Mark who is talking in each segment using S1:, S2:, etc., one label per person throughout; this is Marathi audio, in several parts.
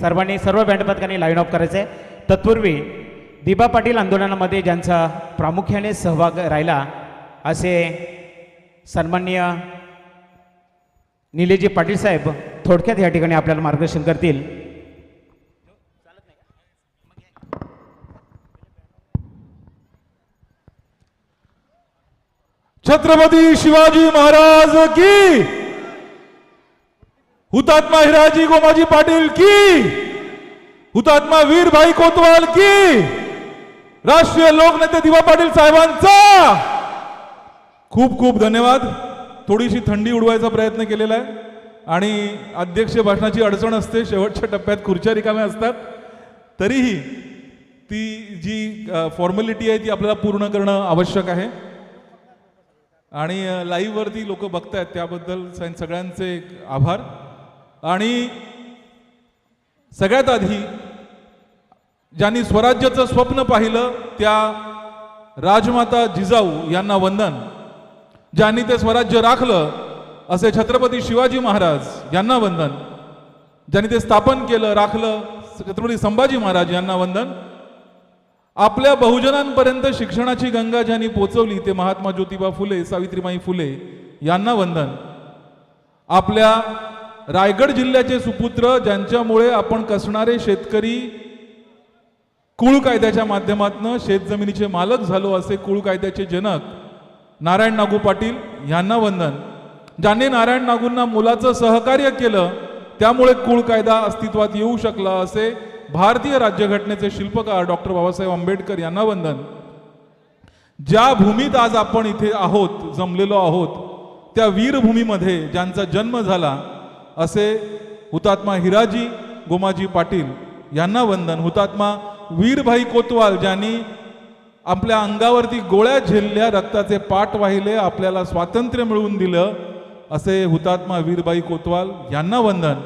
S1: सर्वांनी सर्व बँडपथकांनी लाईन ऑफ करायचं आहे तत्पूर्वी दिबा पाटील आंदोलनामध्ये ज्यांचा प्रामुख्याने सहभाग राहिला असे सन्माननीय निलेजी पाटील साहेब थोडक्यात या ठिकाणी आपल्याला मार्गदर्शन करतील.
S2: छत्रपती शिवाजी महाराज की हुतात्मा हिराजी गोमाजी पाटील की? हुतात्मा वीरभाई कोतवाल की? राष्ट्रीय लोकनेते दिवा पाटील साहेबांचा? खूप खूप धन्यवाद. थोडीशी थंडी उडवायचा प्रयत्न केलेला आहे. आणि अध्यक्ष भाषणाची अडचण असते शेवटच्या टप्प्यात खुर्च्या रिकाम्या असतात. तरीही ती जी फॉर्मॅलिटी आहे ती आपल्याला पूर्ण करणं आवश्यक आहे. आणि लाईव्हवरती लोक बघतायत त्याबद्दल सगळ्यांचे आभार. आणि सगळ्यात आधी ज्यांनी स्वराज्याचं स्वप्न पाहिलं त्या राजमाता जिजाऊ यांना वंदन. ज्यांनी ते स्वराज्य राखलं असे छत्रपती शिवाजी महाराज यांना वंदन. ज्यांनी ते स्थापन केलं राखलं छत्रपती संभाजी महाराज यांना वंदन. आपल्या बहुजनांपर्यंत शिक्षणाची गंगा ज्यांनी पोचवली ते महात्मा ज्योतिबा फुले सावित्रीबाई फुले यांना वंदन. आपल्या रायगड जिल्ह्याचे सुपुत्र ज्यांच्यामुळे आपण कसणारे शेतकरी कुळ कायद्याच्या माध्यमातून शेतजमिनीचे मालक झालो असे कुळ कायद्याचे जनक नारायण नागू पाटील यांना वंदन. ज्यांनी नारायण नागूंना मुलाचं सहकार्य केलं त्यामुळे कुळ कायदा अस्तित्वात येऊ शकला असे भारतीय राज्यघटनेचे शिल्पकार डॉक्टर बाबासाहेब आंबेडकर यांना वंदन. ज्या भूमीत आज आपण इथे आहोत जमलेलो आहोत त्या वीरभूमीमध्ये ज्यांचा जन्म झाला असे हुतात्मा हिराजी गोमाजी पाटील यांना वंदन. हुतात्मा वीरभाई कोतवाल ज्यांनी आपल्या अंगावरती गोळ्या झेलल्या रक्ताचे पाठ वाहिले आपल्याला स्वातंत्र्य मिळवून दिलं असे हुतात्मा वीरबाई कोतवाल यांना वंदन.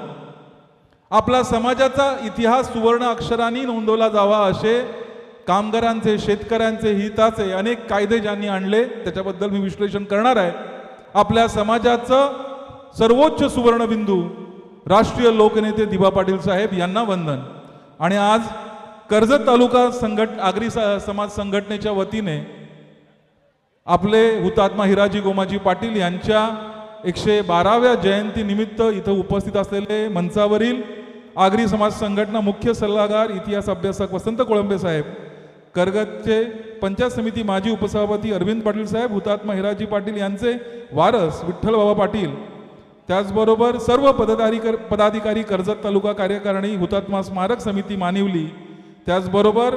S2: आपला समाजाचा इतिहास सुवर्ण अक्षरांनी नोंदवला जावा असे कामगारांचे शेतकऱ्यांचे हिताचे अनेक कायदे ज्यांनी आणले त्याच्याबद्दल मी विश्लेषण करणार आहे. आपल्या समाजाचं सर्वोच्च सुवर्णबिंदू राष्ट्रीय लोकनेते दिबा पाटील साहेब यांना वंदन. आणि आज कर्जत तालुका संघट आगरी स- समाज संघटनेच्या वतीने आपले हुतात्मा हिराजी गोमाजी पाटील यांच्या एकशे बाराव्या जयंतीनिमित्त इथं उपस्थित असलेले मंचावरील आगरी समाज संघटना मुख्य सल्लागार इतिहास अभ्यासक वसंत कोळंबे साहेब कर्गतचे पंचायत समिती माजी उपसभापती अरविंद पाटील साहेब हुतात्मा हिराजी पाटील यांचे वारस विठ्ठलबाबा पाटील त्याचबरोबर सर्व पदाधिकारी पदाधिकारी कर्जत तालुका कार्यकारिणी हुतात्मा स्मारक समिती मानिवली. त्याचबरोबर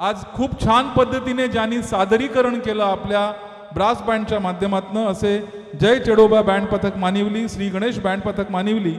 S2: आज खूप छान पद्धतीने ज्यांनी सादरीकरण केलं आपल्या ब्रास बँडच्या माध्यमातून असे जय चेडोबा बँड पथक मानिवली श्री गणेश बँड पथक मानिवली.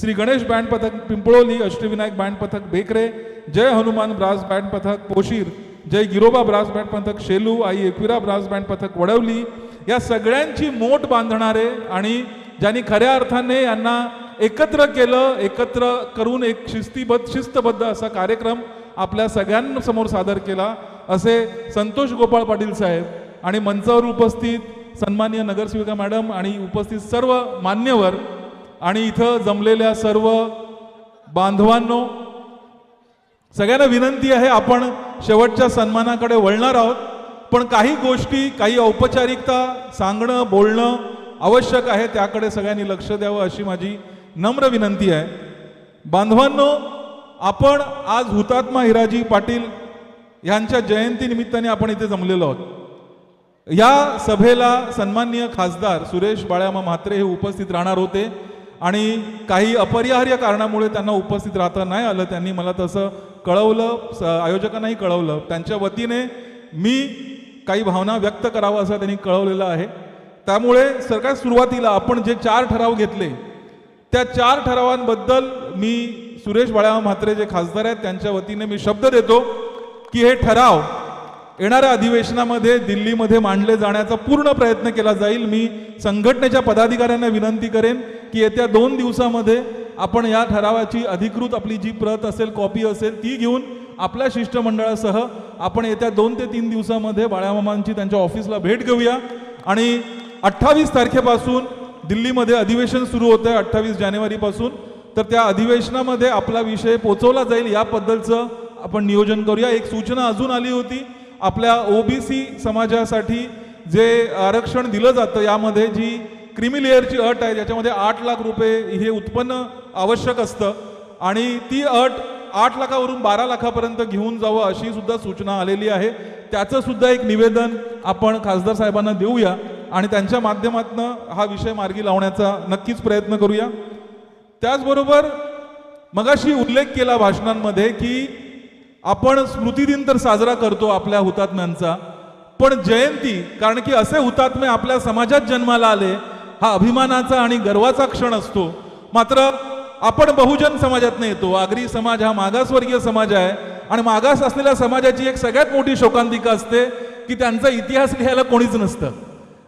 S2: श्री गणेश बँड पथक पिंपळोली अष्टविनायक बँड पथक बेकरे जय हनुमान ब्रास बँड पथक पोशीर जय गिरोबा ब्रास बँड पथक शेलू आई एकविरा ब्रास बँड पथक वडवली. या सगळ्यांची मोठ बांधणारे आणि ज्यांनी खऱ्या अर्थाने यांना एकत्र केलं एकत्र करून एक शिस्तीबद्ध शिस्तबद्ध असा कार्यक्रम आपल्या सगळ्यांसमोर सादर केला असे संतोष गोपाळ पाटील साहेब आणि मंचावर उपस्थित सन्माननीय नगरसेविका मॅडम आणि उपस्थित सर्व मान्यवर आणि इथं जमलेल्या सर्व बांधवांनो सगळ्यांना विनंती आहे आपण शेवटच्या सन्मानाकडे वळणार आहोत. पण काही गोष्टी काही औपचारिकता सांगणं बोलणं आवश्यक आहे त्याकडे सगळ्यांनी लक्ष द्यावं अशी माझी नम्र विनंती आहे. बांधवांनो आपण आज हुतात्मा हिराजी पाटील यांच्या जयंतीनिमित्ताने आपण इथे जमलेलो आहोत. या सभेला सन्माननीय खासदार सुरेश बाळ्यामा म्हात्रे हे उपस्थित राहणार होते आणि काही अपरिहार्य कारणामुळे त्यांना उपस्थित राहता नाही आलं. त्यांनी मला तसं कळवलं स- आयोजकांनाही कळवलं. त्यांच्या वतीने मी काही भावना व्यक्त करावं असं त्यांनी कळवलेलं आहे. त्यामुळे सगळ्यात सुरुवातीला आपण जे चार ठराव घेतले त्या चार ठरावांबद्दल मी सुरेश बाळामा म्हात्रे जे खासदार आहेत त्यांच्या वतीने मी शब्द देतो की हे ठराव येणाऱ्या अधिवेशनामध्ये दिल्लीमध्ये मांडले जाण्याचा पूर्ण प्रयत्न केला जाईल. मी संघटनेच्या पदाधिकाऱ्यांना विनंती करेन की येत्या दोन दिवसामध्ये आपण या ठरावाची अधिकृत आपली जी प्रत असेल कॉपी असेल ती घेऊन आपल्या शिष्टमंडळासह आपण येत्या दोन ते तीन दिवसामध्ये बाळामामांची त्यांच्या ऑफिसला भेट घेऊया. आणि अठ्ठावीस तारखेपासून दिल्लीमध्ये अधिवेशन सुरू होतं आहे अठ्ठावीस जानेवारीपासून. तर त्या अधिवेशनामध्ये आपला विषय पोचवला जाईल याबद्दलचं आपण नियोजन करूया. एक सूचना अजून आली होती आपल्या ओबीसी समाजासाठी जे आरक्षण दिलं जातं यामध्ये जी क्रिमी लेअरची अट आहे ज्याच्यामध्ये आठ लाख रुपये हे उत्पन्न आवश्यक असतं. आणि ती अट आठ लाखावरून बारा लाखापर्यंत घेऊन जावं अशी सुद्धा सूचना आलेली आहे. त्याचं सुद्धा एक निवेदन आपण खासदार साहेबांना देऊया. आणि त्यांच्या माध्यमातून हा विषय मार्गी लावण्याचा नक्कीच प्रयत्न करूया. त्याचबरोबर मगाशी उल्लेख केला भाषणांमध्ये की आपण स्मृतिदिन तर साजरा करतो आपल्या हुतात्म्यांचा पण जयंती कारण की असे हुतात्मे आपल्या समाजात जन्माला आले हा अभिमानाचा आणि गर्वाचा क्षण असतो. मात्र आपण बहुजन समाजात येतो. आगरी समाज हा मागासवर्गीय समाज आहे आणि मागास असलेल्या समाजाची एक सगळ्यात मोठी शोकांतिका असते की त्यांचा इतिहास लिहायला कोणीच नसतं.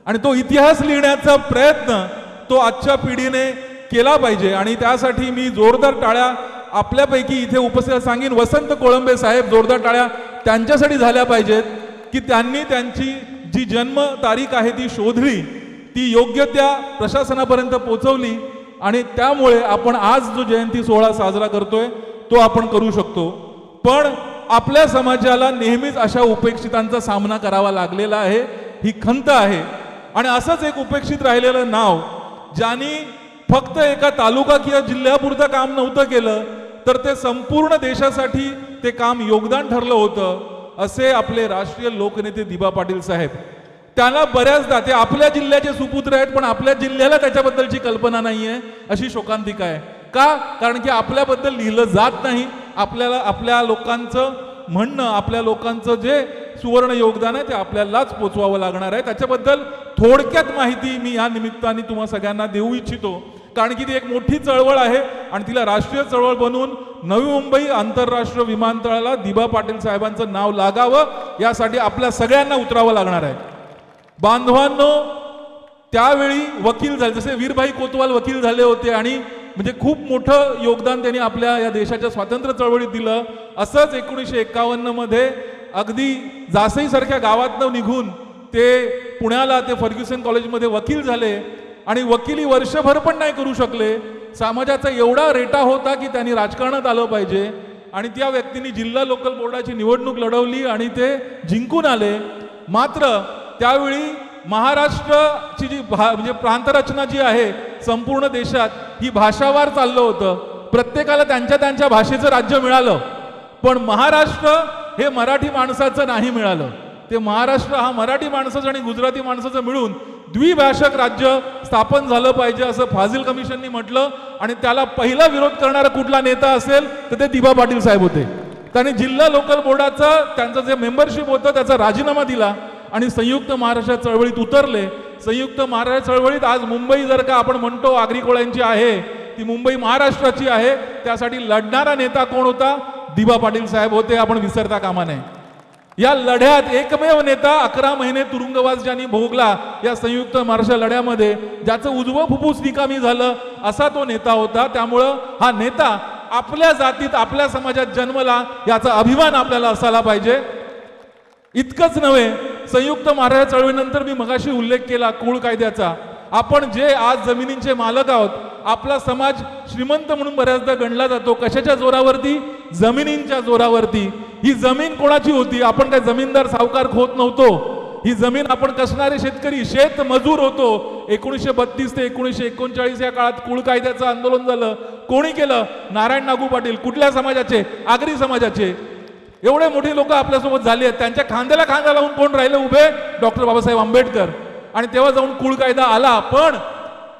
S2: आणि तो इतिहास लिहिण्याचा प्रयत्न तो आजच्या पिढीने केला पाहिजे. आणि त्यासाठी मी जोरदार टाळ्या आपल्यापैकी इथे उपस्थित सांगेन वसंत कोळंबे साहेब जोरदार टाळ्या त्यांच्यासाठी झाल्या पाहिजेत की त्यांनी त्यांची जी जन्म तारीख आहे ती शोधली ती योग्य त्या प्रशासनापर्यंत पोहोचवली आणि त्यामुळे आपण आज जो जयंती सोहळा साजरा करतोय तो आपण करू शकतो. पण आपल्या समाजाला नेहमीच अशा उपेक्षितांचा सामना करावा लागलेला आहे. ही खंत आहे. आणि असंच एक उपेक्षित राहिलेलं नाव ज्यांनी फक्त एका तालुका किंवा जिल्ह्यापुरतं काम नव्हतं केलं तर ते संपूर्ण देशासाठी ते काम योगदान ठरलं होतं असे आपले राष्ट्रीय लोकनेते दिबा पाटील साहेब. त्याला बऱ्याचदा ते आपल्या जिल्ह्याचे सुपुत्र आहेत पण आपल्या जिल्ह्याला त्याच्याबद्दलची कल्पना नाहीये अशी शोकांतिका आहे. का? कारण की आपल्याबद्दल लिहिलं जात नाही. आपल्याला आपल्या लोकांचं म्हणणं आपल्या लोकांचं जे सुवर्ण योगदान आहे ते आपल्यालाच पोचवावं लागणार आहे. त्याच्याबद्दल थोडक्यात माहिती मी या निमित्ताने तुम्हा सगळ्यांना देऊ इच्छितो. कारण की ती एक मोठी चळवळ आहे आणि तिला राष्ट्रीय चळवळ बनवून नवी मुंबई आंतरराष्ट्रीय विमानतळाला दिबा पाटील साहेबांचं नाव लागावं यासाठी आपल्या सगळ्यांना उतरावं लागणार आहे. बांधवांनो त्यावेळी वकील झाले जसे वीरभाई कोतवाल वकील झाले होते आणि म्हणजे खूप मोठं योगदान त्यांनी आपल्या या देशाच्या स्वातंत्र्य चळवळीत दिलं असंच एकोणीसशे एक्कावन्नमध्ये मध्ये अगदी जासईसारख्या गावातनं निघून ते पुण्याला ते फर्ग्युसन कॉलेजमध्ये वकील झाले आणि वकिली वर्षभर पण नाही करू शकले. समाजाचा एवढा रेटा होता की त्यांनी राजकारणात आलं पाहिजे. आणि त्या व्यक्तींनी जिल्हा लोकल बोर्डाची निवडणूक लढवली आणि ते जिंकून आले. मात्र त्यावेळी महाराष्ट्राची जी भा म्हणजे प्रांतरचना जी आहे संपूर्ण देशात ही भाषावार चाललं होतं. प्रत्येकाला त्यांच्या त्यांच्या भाषेचं राज्य मिळालं. पण महाराष्ट्र हे मराठी माणसाचं नाही मिळालं. ते महाराष्ट्र हा मराठी माणसाचं आणि गुजराती माणसाचं मिळून द्विभाषक राज्य स्थापन झालं पाहिजे असं फाझिल कमिशननी म्हटलं आणि त्याला पहिला विरोध करणारा कुठला नेता असेल तर ते दिबा पाटील साहेब होते. त्यांनी जिल्हा लोकल बोर्डाचा त्यांचं जे मेंबरशिप होतं त्याचा राजीनामा दिला आणि संयुक्त महाराष्ट्र चळवळीत उतरले. संयुक्त महाराष्ट्र चळवळीत आज मुंबई जर का आपण म्हणतो आगरी कोळ्यांची आहे ती मुंबई महाराष्ट्राची आहे त्यासाठी लढणारा नेता कोण होता? दिबा पाटील साहेब होते आपण विसरता कामा नये. या लढ्यात एकमेव नेता अकरा महिने तुरुंगवास ज्यांनी भोगला या संयुक्त महाराष्ट्र लढ्यामध्ये ज्याचं उजवं फुफ्फुस निकामी झालं असा तो नेता होता. त्यामुळं हा नेता आपल्या जातीत आपल्या समाजात जन्मला याचा अभिमान आपल्याला असायला पाहिजे. इतकंच नव्हे संयुक्त महाराज चळवळीनंतर मी मगाशी उल्लेख केला कुळ कायद्याचा. आपण जे आज जमिनींचे मालक आहोत आपला समाज श्रीमंत म्हणून बऱ्याचदा गणला जातो. कशाच्या जोरावरती? जमिनींच्या जोरावरती. ही जमीन कोणाची होती? आपण काय जमीनदार सावकार होत नव्हतो. ही जमीन आपण कसणारे शेतकरी? शेत मजूर होतो. एकोणीसशे बत्तीस ते एकोणीसशे एकोणचाळीस या काळात कुळ कायद्याचं आंदोलन झालं. कोणी केलं? नारायण नागू पाटील. कुठल्या समाजाचे? आगरी समाजाचे. एवढे मोठे लोक आपल्यासोबत झाले आहेत. त्यांच्या खांद्याला खांदा लावून कोण राहिले? उभे डॉक्टर बाबासाहेब आंबेडकर. आणि तेव्हा जाऊन कुळ कायदा आला पण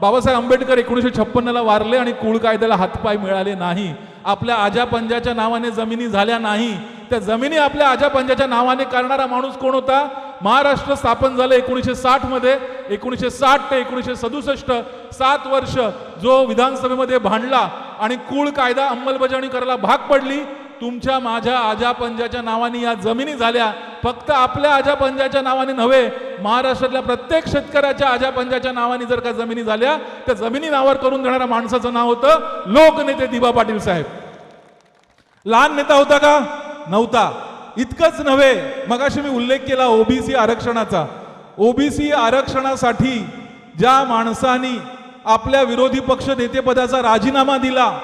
S2: बाबासाहेब आंबेडकर एकोणीसशे छप्पन्नला वारले आणि कुळ कायद्याला हातपाय मिळाले नाही. आपल्या आजा पंजाच्या नावाने जमिनी झाल्या नाही. त्या जमिनी आपल्या आजा पंजाच्या नावाने करणारा माणूस कोण होता? महाराष्ट्र स्थापन झालं एकोणीसशे साठमध्ये. एकोणीसशे साठ ते एकोणीसशे सदुसष्ट सात वर्ष जो विधानसभेमध्ये भांडला आणि कुळ कायदा अंमलबजावणी करायला भाग पडली तुमच्या माझ्या आजा पंजाच्या नावाने या जमिनी झाल्या. फक्त आपल्या आजा पंजाच्या नावाने नव्हे महाराष्ट्रातल्या प्रत्येक शेतकऱ्याच्या आजा पंजाच्या नावाने जर का जमिनी झाल्या त्या जमिनी नावावर करून देणाऱ्या माणसाचं नाव होतं लोकनेते दिबा पाटील साहेब. लहान नेता होता का? नव्हता. इतकंच नव्हे. मगाशी मी उल्लेख केला ओबीसी आरक्षणाचा. ओबीसी आरक्षणासाठी ज्या माणसानी आपल्या विरोधी पक्ष नेतेपदाचा राजीनामा दिला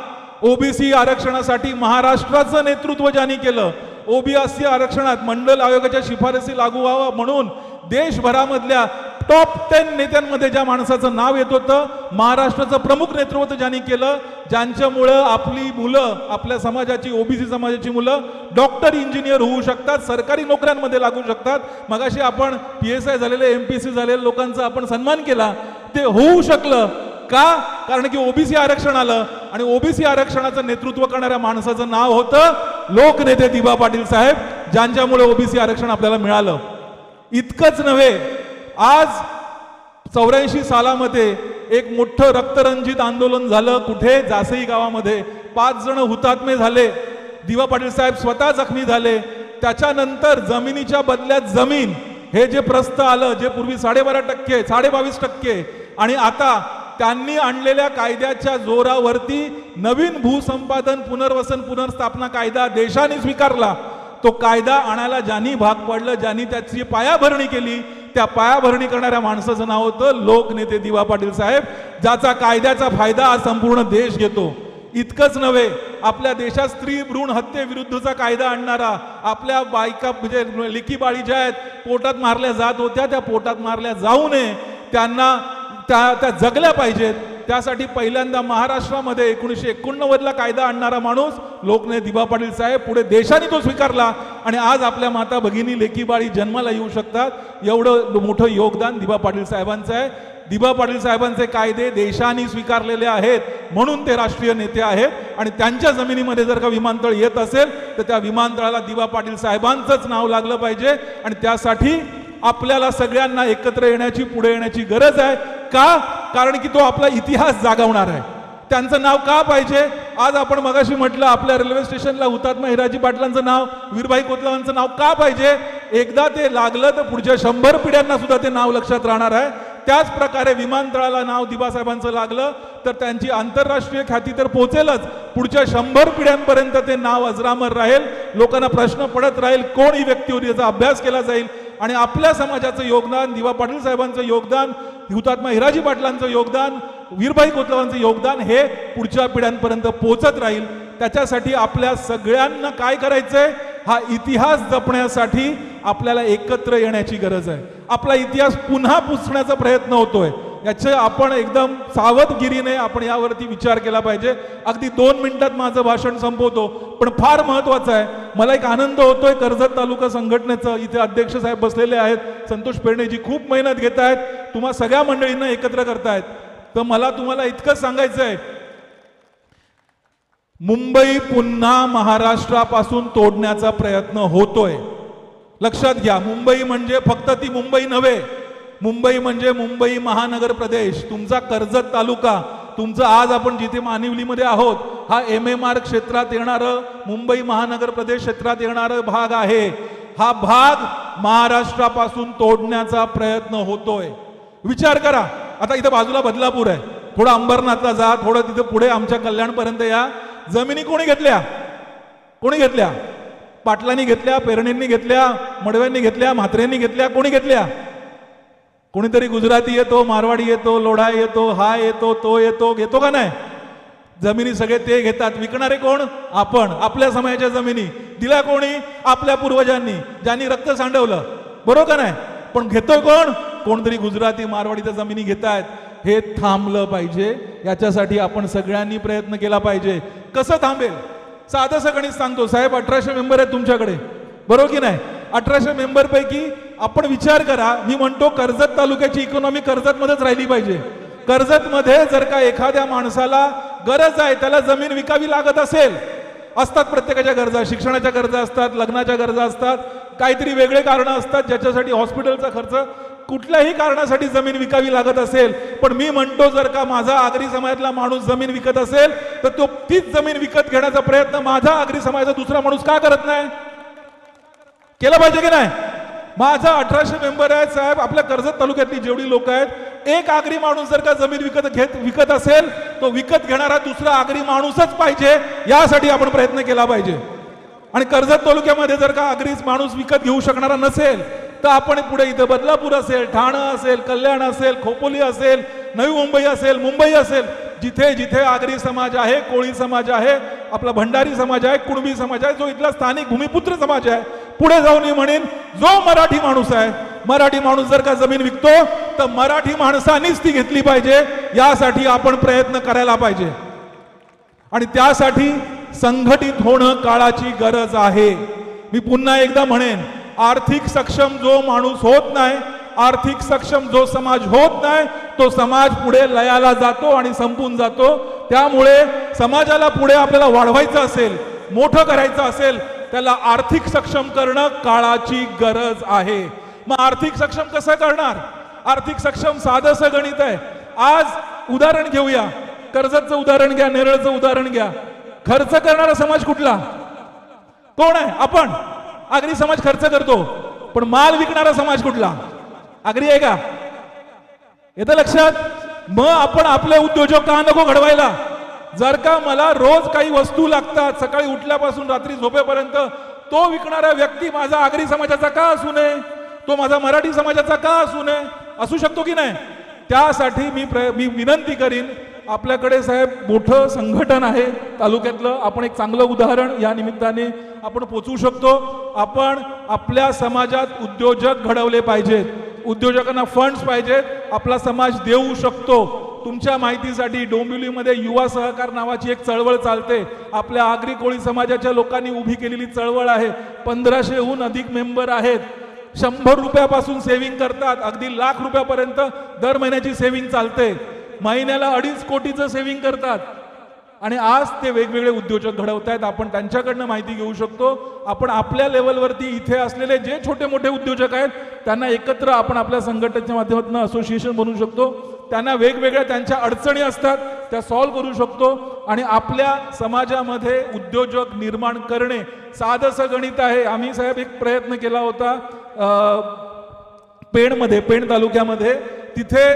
S2: ओबीसी आरक्षणासाठी महाराष्ट्राचं नेतृत्व ज्यांनी केलं ओबीसी आरक्षणात मंडल आयोगाच्या शिफारसी लागू व्हावं म्हणून देशभरामधल्या टॉप टेन नेत्यांमध्ये ज्या माणसाचं नाव येत होतं महाराष्ट्राचं प्रमुख नेतृत्व ज्यांनी केलं ज्यांच्यामुळं आपली मुलं आपल्या समाजाची ओबीसी समाजाची मुलं डॉक्टर इंजिनियर होऊ शकतात सरकारी नोकऱ्यांमध्ये लागू शकतात. मगाशी आपण पी एस आय झालेले एम पी सी झालेल्या लोकांचा आपण सन्मान केला ते होऊ शकलं. का कारण की ओबीसी आरक्षण आलं. आणि ओबीसी आरक्षणाचं नेतृत्व करणाऱ्या माणसाचं नाव होतं लोकनेते दिबा पाटील साहेब ज्यांच्यामुळे ओबीसी आरक्षण आपल्याला मिळालं. इतकंच नव्हे आज चौऱ्याऐंशी सालामध्ये एक मोठं रक्तरंजित आंदोलन झालं कुठे? जासई गावामध्ये. पाच जण हुतात्मे झाले. दिवा पाटील साहेब स्वतः जखमी झाले. त्याच्यानंतर जमिनीच्या बदल्यात जमीन हे जे प्रस्थ आलं जे पूर्वी साडेबारा टक्के साडेबावीस टक्के आणि आता त्यांनी आणलेल्या कायद्याच्या जोरावरती नवीन भूसंपादन पुनर्वसन पुनर्स्थापना कायदा देशाने स्वीकारला. तो कायदा आणायला ज्यांनी भाग पडलं ज्यांनी त्याची पायाभरणी केली त्या पायाभरणी करणाऱ्या माणसाचं नाव होतं लोकनेते दिवा पाटील साहेब ज्याचा कायद्याचा फायदा आज संपूर्ण देश घेतो. इतकंच नव्हे आपल्या देशात स्त्री भ्रूण हत्येविरुद्धचा कायदा आणणारा आपल्या बायका म्हणजे लिखी बाळी ज्या आहेत पोटात मारल्या जात होत्या त्या पोटात मारल्या जाऊ नये. त्यांना त्या त्या जगल्या पाहिजेत. त्यासाठी पहिल्यांदा महाराष्ट्रामध्ये एकोणीसशे एकोणनव्वदला कायदा आणणारा माणूस लोकने दिबा पाटील साहेब पुढे देशाने तो स्वीकारला. आणि आज आपल्या माता भगिनी लेकीबाळी जन्माला येऊ शकतात. एवढं मोठं योगदान दिबा पाटील साहेबांचं आहे. दिबा पाटील साहेबांचे कायदे देशाने स्वीकारलेले आहेत म्हणून ते राष्ट्रीय नेते आहेत. आणि त्यांच्या जमिनीमध्ये जर का विमानतळ येत असेल तर त्या विमानतळाला दिबा पाटील साहेबांचंच नाव लागलं पाहिजे. आणि त्यासाठी आपल्याला सगळ्यांना एकत्र येण्याची पुढे येण्याची गरज आहे. का? कारण की तो आपला इतिहास जागवणार आहे. त्यांचं नाव का पाहिजे? आज आपण मगाशी म्हटलं आपल्या रेल्वे स्टेशनला हुतात्मा हिराजी पाटलांचं नाव वीरभाई कोतलावांचं नाव का पाहिजे? एकदा ते लागलं तर पुढच्या शंभर पिढ्यांना सुद्धा ते नाव लक्षात राहणार आहे. त्याच प्रकारे विमानतळाला नाव दिबासाहेबांचं लागलं तर त्यांची आंतरराष्ट्रीय ख्याती तर पोहोचेलच पुढच्या शंभर पिढ्यांपर्यंत ते नाव अजरामर राहील. लोकांना प्रश्न पडत राहील कोण ही व्यक्ती होती याचा अभ्यास केला जाईल. आणि आपल्या समाजाचं योगदान दिवा पाटील साहेबांचं योगदान हुतात्मा हिराजी पाटलांचं योगदान वीरभाई कोतलावांचं योगदान हे पुढच्या पिढ्यांपर्यंत पोहोचत राहील. त्याच्यासाठी आपल्या सगळ्यांना काय करायचंय? हा इतिहास जपण्यासाठी आपल्याला एकत्र येण्याची गरज आहे. आपला इतिहास पुन्हा पुसण्याचा प्रयत्न होतोय. याचे आपण एकदम सावधगिरीने आपण यावरती विचार केला पाहिजे. अगदी दोन मिनिटात माझं भाषण संपवतो. पण फार महत्वाचं आहे. मला एक आनंद होतोय कर्जत तालुका संघटनेचं. इथे अध्यक्ष साहेब बसलेले आहेत. संतोष पेडणेजी खूप मेहनत घेत आहेत. तुम्हा सगळ्या मंडळींना एकत्र करतायत. तर मला तुम्हाला इतकंच सांगायचं आहे मुंबई पुन्हा महाराष्ट्रापासून तोडण्याचा प्रयत्न होतोय. लक्षात घ्या मुंबई म्हणजे फक्त ती मुंबई नव्हे. मुंबई म्हणजे मुंबई महानगर प्रदेश. तुमचा कर्जत तालुका तुमचं आज आपण जिथे मानिवलीमध्ये आहोत हा एम एम आर क्षेत्रात येणारं मुंबई महानगर प्रदेश क्षेत्रात येणारं भाग आहे. हा भाग महाराष्ट्रापासून तोडण्याचा प्रयत्न होतोय. विचार करा. आता इथं बाजूला बदलापूर आहे. थोडं अंबरनाथला जा थोडं तिथं पुढे आमच्या कल्याणपर्यंत या. जमिनी कोणी घेतल्या? कोणी घेतल्या? पाटलांनी घेतल्या पेरणींनी घेतल्या मडव्यांनी घेतल्या म्हात्रेंनी घेतल्या कोणी घेतल्या? कोणीतरी गुजराती येतो मारवाडी येतो लोढा येतो हा येतो तो येतो घेतो का नाही? जमिनी सगळे ते घेतात. विकणारे कोण? आपण. आपल्या समाजाच्या जमिनी. दिल्या कोणी? आपल्या पूर्वजांनी ज्यांनी रक्त सांडवलं. बरोबर का नाही? पण घेतोय कोण? कोणतरी गुजराती मारवाडीच्या जमिनी घेत आहेत हे थांबलं पाहिजे. याच्यासाठी आपण सगळ्यांनी प्रयत्न केला पाहिजे. कसं थांबेल? साधं सगळीच सांगतो. साहेब अठराशे मेंबर आहेत तुमच्याकडे. बरोबर की नाही? अठराशे मेंबर पैकी आपण विचार करा मी म्हणतो कर्जत तालुक्याची इकॉनॉमी कर्जत मध्येच राहिली पाहिजे. कर्जत मध्ये जर का एखाद्या माणसाला गरज आहे त्याला जमीन विकावी लागत असेल असतात प्रत्येकाच्या गरजा शिक्षणाच्या गरजा असतात लग्नाच्या गरजा असतात काहीतरी वेगळे कारण असतात ज्याच्यासाठी हॉस्पिटलचा खर्च कुठल्याही कारणासाठी जमीन विकावी लागत असेल. पण मी म्हणतो जर का माझा आगरी समाजातला माणूस जमीन विकत असेल तर तो तीच जमीन विकत घेण्याचा प्रयत्न माझा आगरी समाजाचा दुसरा माणूस का करत नाही? केलं पाहिजे की नाही? माझा अठराशे मेंबर आहे साहेब. आपल्या कर्जत तालुक्यातली जेवढी लोक आहेत एक आगरी माणूस जर का जमीन विकत घेत विकत असेल तो विकत घेणारा दुसरा आगरी माणूसच पाहिजे. यासाठी आपण प्रयत्न केला पाहिजे. आणि कर्जत तालुक्यामध्ये जर का आगरीच माणूस विकत घेऊ शकणारा नसेल तर आपण पुढे इथं बदलापूर असेल ठाणं असेल कल्याण असेल खोपोली असेल नवी मुंबई असेल मुंबई असेल जिथे जिथे आगरी समाज आहे कोळी समाज आहे आपला भंडारी समाज आहे कुणबी समाज आहे जो इथला स्थानिक भूमिपुत्र समाज आहे पुढे जाऊन मी म्हणेन जो मराठी माणूस आहे मराठी माणूस जर का जमीन विकतो तर मराठी माणसांनीच ती घेतली पाहिजे यासाठी आपण प्रयत्न करायला पाहिजे. आणि त्यासाठी संघटित होणं काळाची गरज आहे. मी पुन्हा एकदा म्हणेन आर्थिक सक्षम जो माणूस होत नाही आर्थिक सक्षम जो समाज होत नाही तो समाज पुढे लयाला जातो आणि संपून जातो. त्यामुळे समाजाला पुढे आपल्याला वाढवायचं असेल मोठं करायचं असेल त्याला आर्थिक सक्षम करणं काळाची गरज आहे. मग आर्थिक सक्षम कसं करणार? आर्थिक सक्षम साधंसं गणित आहे. आज उदाहरण घेऊया. कर्जतचं उदाहरण घ्या नेरळचं उदाहरण घ्या. खर्च करणारा समाज कुठला? कोण आहे? आपण. आगरी समाज खर्च करतो. पण माल विकणारा समाज कुठला? आगरी आहे का? येतं लक्षात? मग आपण आपले उद्योजक का नको घडवायला. जर का मला रोज काही वस्तू लागतात सकाळी उठल्यापासून रात्री झोपेपर्यंत तो विकणारा व्यक्ती माझा आगरी समाजाचा का असू नये? तो माझा मराठी समाजाचा का असू नये? असू शकतो की नाही? त्यासाठी मी प्र मी विनंती करीन आपल्याकडे साहेब मोठं संघटन आहे तालुक्यातलं. आपण एक चांगलं उदाहरण या निमित्ताने आपण पोचवू शकतो. आपण आपल्या समाजात उद्योजक घडवले पाहिजेत. उद्योजकांना फंड्स पाहिजेत आपला समाज देऊ शकतो. तुमच्या माहितीसाठी डोंबिवलीमध्ये युवा सहकार नावाची एक चळवळ चालते. आपल्या आगरी कोळी समाजाच्या लोकांनी उभी केलेली चळवळ आहे. पंधराशेहून अधिक मेंबर आहेत. शंभर रुपयापासून सेव्हिंग करतात. अगदी लाख रुपयापर्यंत दर महिन्याची सेव्हिंग चालते. महिन्याला अडीच कोटीचं सेव्हिंग करतात. आणि आज ते वेगवेगळे उद्योजक घडवत आहेत आपण त्यांच्याकडनं माहिती घेऊ शकतो. आपण आपल्या लेवलवरती इथे असलेले जे छोटे मोठे उद्योजक आहेत त्यांना एकत्र आपण आपल्या संघटनेच्या माध्यमातून असोसिएशन बनवू शकतो. त्यांना वेगवेगळ्या त्यांच्या अडचणी असतात त्या सॉल्व्ह करू शकतो. आणि आपल्या समाजामध्ये उद्योजक निर्माण करणे साधंसं गणित आहे. आम्ही साहेब एक प्रयत्न केला होता पेणमध्ये पेण तालुक्यामध्ये. तिथे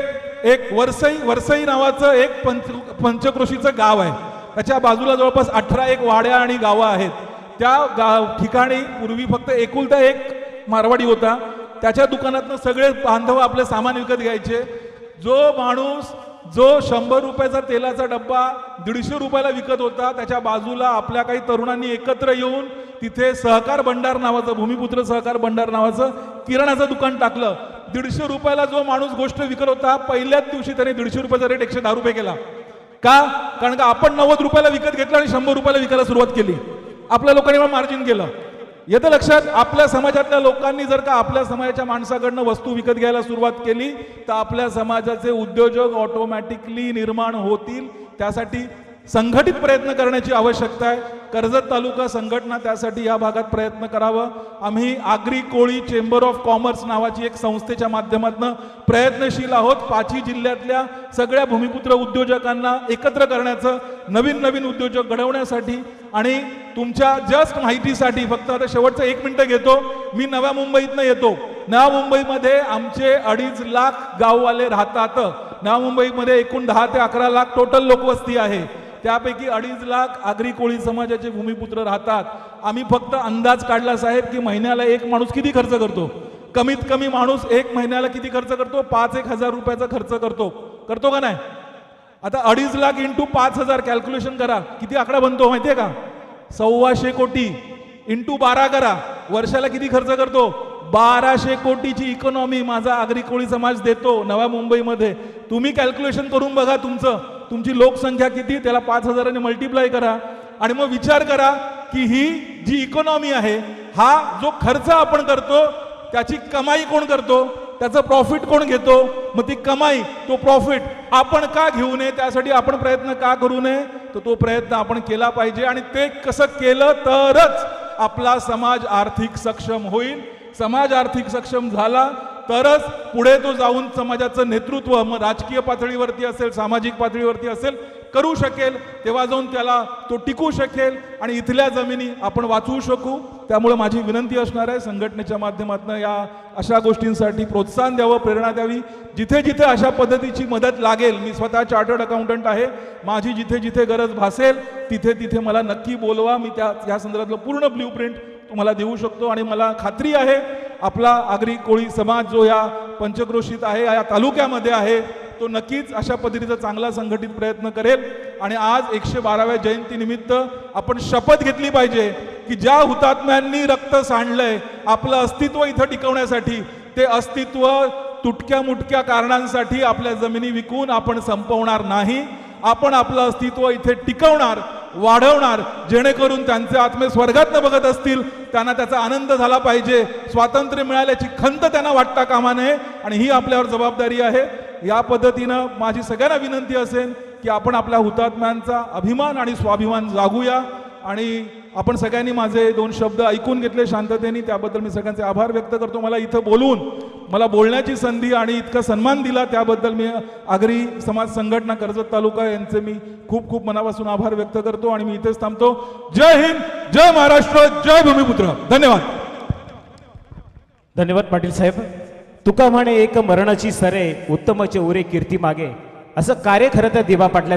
S2: एक वरसई वरसई नावाचं एक पंच पंचक्रोशीचं गाव आहे. त्याच्या बाजूला जवळपास अठरा एक वाड्या आणि गावं आहेत. त्या गाव ठिकाणी पूर्वी फक्त एकुलता एक मारवाडी होता. त्याच्या दुकानातनं सगळे बांधव आपलं सामान विकत घ्यायचे. जो माणूस जो शंभर रुपयाचा तेलाचा डब्बा दीडशे रुपयाला विकत होता त्याच्या बाजूला आपल्या काही तरुणांनी एकत्र येऊन तिथे सहकार भंडार नावाचं भूमिपुत्र सहकार भंडार नावाचं किराणाचं दुकान टाकलं. दीडशे रुपयाला जो माणूस गोष्ट विकत होता पहिल्याच दिवशी त्याने दीडशे रुपयाचा रेट एकशे दहा रुपये केला. का? कारण का आपण नव्वद रुपयाला विकत घेतलं आणि शंभर रुपयाला विकायला सुरुवात केली. आपल्या लोकांनी मार्जिन केलं. येतं लक्षात आपल्या समाजातल्या लोकांनी जर का आपल्या समाजाच्या माणसाकडनं वस्तू विकत घ्यायला सुरुवात केली तर आपल्या समाजाचे उद्योजक ऑटोमॅटिकली निर्माण होतील. त्यासाठी संघटित प्रयत्न करण्याची आवश्यकता आहे. कर्जत तालुका संघटना त्यासाठी या भागात प्रयत्न करावं. आम्ही Agri Koli chamber of commerce नावाची एक संस्थेच्या माध्यमातून प्रयत्नशील आहोत. पाची जिल्ह्यातल्या सगळ्या भूमिपुत्र उद्योजकांना एकत्र करण्याचं नवीन नवीन उद्योजक घडवण्यासाठी आणि तुमच्या जस्ट माहितीसाठी फक्त आता शेवटचं एक मिनटं घेतो. मी नव्या मुंबईतनं येतो. नव्या मुंबईमध्ये आमचे अडीच लाख गाववाले राहतात. नव्या मुंबईमध्ये एकूण दहा ते अकरा लाख टोटल लोकवस्ती आहे. त्यापैकी अडीच लाख आगरी कोळी समाजाचे भूमिपुत्र राहतात. आम्ही फक्त अंदाज काढला साहेब की महिन्याला एक माणूस किती खर्च करतो? कमीत कमी माणूस एक महिन्याला किती खर्च करतो? पाच एक हजार रुपयाचा खर्च करतो. करतो का नाही? आता अडीच लाख इंटू पाच हजार कॅल्क्युलेशन करा. किती आकडा बनतो माहितीये का? सव्वाशे कोटी इंटू बारा करा. वर्षाला किती खर्च करतो? बाराशे कोटीची इकॉनॉमी माझा आगरी कोळी समाज देतो नव्या मुंबईमध्ये. तुम्ही कॅल्क्युलेशन करून बघा तुमचं. तुमची लोकसंख्या किती त्याला पाच हजाराने मल्टिप्लाय करा. आणि मग विचार करा की ही जी इकॉनॉमी आहे हा जो खर्च आपण करतो त्याची कमाई कोण करतो? त्याचं प्रॉफिट कोण घेतो? मग ती कमाई तो प्रॉफिट आपण का घेऊ नये? त्यासाठी आपण प्रयत्न का करू नये? तर तो प्रयत्न आपण केला पाहिजे. आणि ते कसं केलं तरच आपला समाज आर्थिक सक्षम होईल. समाज आर्थिक सक्षम झाला तरच पुढे तो जाऊन समाजाचं नेतृत्व मग राजकीय पातळीवरती असेल सामाजिक पातळीवरती असेल करू शकेल. तेव्हा जाऊन त्याला तो टिकू शकेल आणि इथल्या जमिनी आपण वाचवू शकू. त्यामुळे माझी विनंती असणार आहे संघटनेच्या माध्यमातून या अशा गोष्टींसाठी प्रोत्साहन द्यावं प्रेरणा द्यावी. जिथे जिथे अशा पद्धतीची मदत लागेल मी स्वतः चार्टर्ड अकाउंटंट आहे. माझी जिथे जिथे गरज भासेल तिथे तिथे मला नक्की बोलवा. मी त्या या संदर्भातलं पूर्ण ब्ल्यू प्रिंट तुम्हाला देऊ शकतो आणि मला खात्री आहे आपला आगरी कोळी समाज जो या पंचक्रोशीत आहे या तालुक्यामध्ये आहे तो नक्कीच अशा पद्धतीचा चांगला संघटित प्रयत्न करेल. आणि आज एकशे बाराव्या जयंतीनिमित्त आपण शपथ घेतली पाहिजे की ज्या हुतात्म्यांनी रक्त सांडलंय आपलं अस्तित्व इथं टिकवण्यासाठी ते अस्तित्व तुटक्या मुटक्या कारणांसाठी आपल्या जमिनी विकून आपण संपवणार नाही. आपण आपलं अस्तित्व इथे टिकवणार. वाढवणार जेणेकरून त्यांचे आत्मे स्वर्गात बघत असतील त्यांना त्याचा आनंद झाला पाहिजे स्वातंत्र्य मिळाल्याची खंत त्यांना वाटता कामा नये आणि ही आपल्यावर जबाबदारी आहे. या पद्धतीनं माझी सगळ्यांना विनंती असेल की आपण आपल्या हुतात्म्यांचा अभिमान आणि स्वाभिमान जागूया आणि आपण सगळ्यांनी माझे दोन शब्द ऐकून घेतले शांततेने. त्याबद्दल मी सगळ्यांचे आभार व्यक्त करतो. मला इथं बोलून मला बोलण्याची संधी आणि इतका सन्मान दिला त्याबद्दल मी आगरी समाज संघटना कर्जत तालुका यांचे मी खूप खूप मनापासून आभार व्यक्त करतो आणि मी इथेच थांबतो. जय हिंद जय महाराष्ट्र जय भूमिपुत्र. धन्यवाद.
S1: धन्यवाद पाटील साहेब. तुका म्हणे एक मरणाची सरे उत्तमचे उरे कीर्ती मागे. असं कार्य खरं तर दिवा पाटलांचं